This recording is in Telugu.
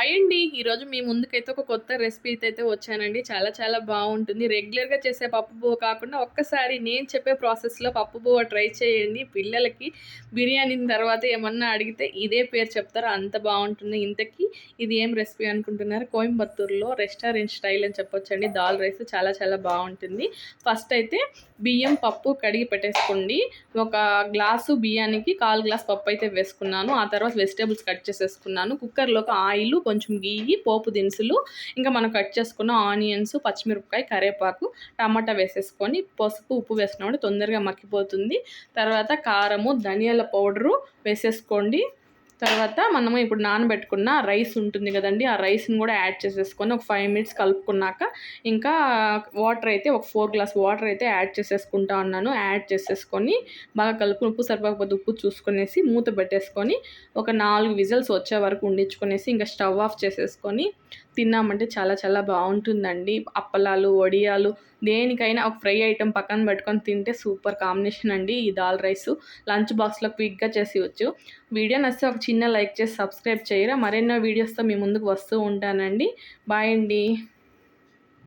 హాయ్ అండి ఈరోజు మీ ముందుకైతే ఒక కొత్త రెసిపీ అయితే వచ్చానండి. చాలా చాలా బాగుంటుంది. రెగ్యులర్గా చేసే పప్పు బువ్వ కాకుండా ఒక్కసారి నేను చెప్పే ప్రాసెస్లో పప్పు బువ్వ ట్రై చేయండి. పిల్లలకి బిర్యానీ తర్వాత ఏమన్నా అడిగితే ఇదే పేరు చెప్తారు. అంత బాగుంటుంది. ఇంతకీ ఇది ఏం రెసిపీ అనుకుంటున్నారు? కోయంబత్తూరులో రెస్టారెంట్ స్టైల్ అని చెప్పొచ్చండి. దాల్ రైస్ చాలా చాలా బాగుంటుంది. ఫస్ట్ అయితే బియ్యం పప్పు కడిగి పెట్టేసుకోండి. ఒక గ్లాసు బియ్యానికి కాలు గ్లాస్ పప్పు అయితే వేసుకున్నాను. ఆ తర్వాత వెజిటేబుల్స్ కట్ చేసేసుకున్నాను. కుక్కర్లోకి ఆయిల్ కొంచెం గీయి పోపు దినుసులు ఇంకా మనం కట్ చేసుకున్న ఆనియన్స్ పచ్చిమిరపకాయ కరేపాకు టమాటా వేసేసుకొని పసుపు ఉప్పు వేసుకున్నామంటే తొందరగా మక్కిపోతుంది తర్వాత కారము ధనియాల పౌడరు వేసేసుకోండి. తర్వాత మనము ఇప్పుడు నానబెట్టుకున్న రైస్ ఉంటుంది కదండి ఆ రైస్ని కూడా యాడ్ చేసేసుకొని ఒక ఫైవ్ మినిట్స్ కలుపుకున్నాక ఇంకా వాటర్ అయితే ఒక ఫోర్ గ్లాస్ వాటర్ అయితే యాడ్ చేసేసుకుంటా ఉన్నాను. యాడ్ చేసేసుకొని బాగా కలుపు ఉప్పు సరిపోకపోతే ఉప్పు చూసుకునేసి మూత పెట్టేసుకొని ఒక నాలుగు విజిల్స్ వచ్చే వరకు ఉండించుకునేసి ఇంకా స్టవ్ ఆఫ్ చేసేసుకొని తిన్నామంటే చాలా చాలా బాగుంటుందండి. అప్పలాలు వడియాలు దేనికైనా ఒక ఫ్రై ఐటెం పక్కన పెట్టుకొని తింటే సూపర్ కాంబినేషన్ అండి ఈ దాల్ రైస్. లంచ్ బాక్స్లో క్విక్గా చేసి వచ్చు వీడియో నచ్చితే ఒక చిన్న లైక్ చేసి సబ్స్క్రైబ్ చేయరా. మరెన్నో వీడియోస్తో మీ ముందుకు వస్తూ ఉంటానండి. బాయ్ అండి.